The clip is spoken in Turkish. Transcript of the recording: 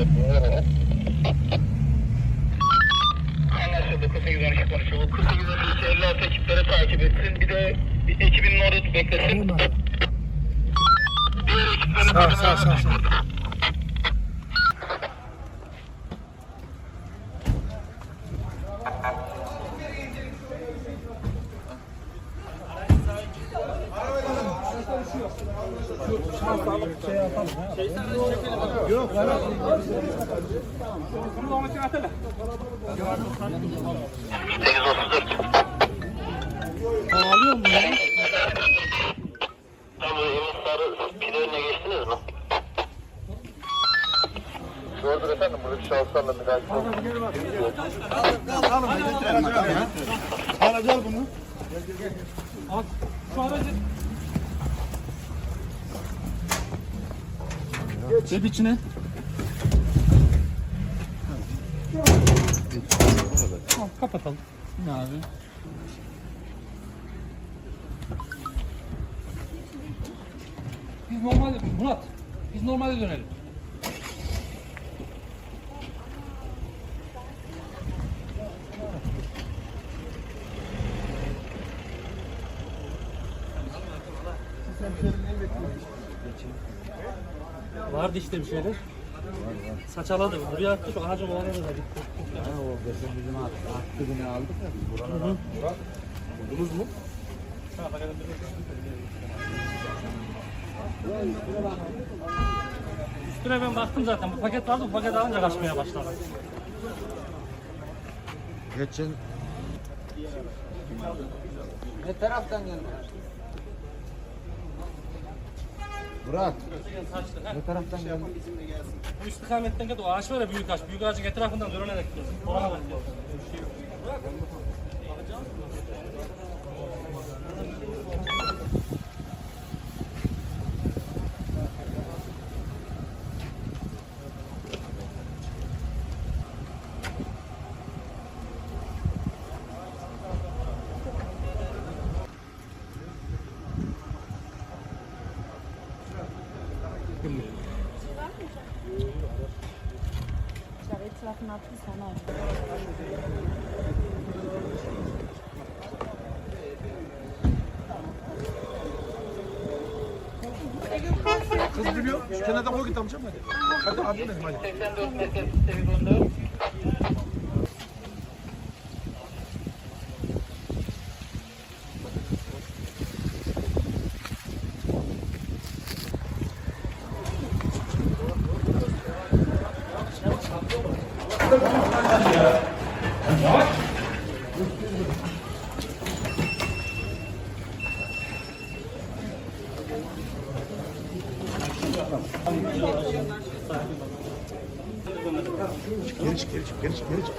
Evet bunlar evet. Anlaşıldı. 4812 konuşuyor. 4812 56 ekipleri takip etsin. Bir de bir ekibinin orada beklesin. Diğer ekiplerin... Sağ sağ sağ sağ. Ağlıyor mu ya? Tamam Emin Sarı pide önüne geçtiniz mi? Doğrudur efendim. Buradaki şahıslarla müdahale Alacağız bunu. Cep içine. Tamam kapatalım. Ne abi? Biz normalde Murat, biz normalde dönelim. Vardı işte bir şeyler. Saçaladı. Buraya attık. Ağacın oraya da gitti. o geçen bizim attı, attı günü aldık ya biz buralara. Buldunuz mu? Üstüne ben baktım zaten. Bu paket vardı. Bu paket alınca kaçmaya başladı. Geçen Ne taraftan geldi? Murat, ne taraftan geldi? Bu istikametten geldi. O ağaç var ya büyük ağaç. Büyük ağacın etrafından dönerek gidiyoruz. Oraya bak. Şöyle etrafına attı sana. kız biliyor. Şu kenarda koy git amcam hadi. Hadi abi benim hadi. 84 merkez 814. Geri çık geri çık geri çık geri çık.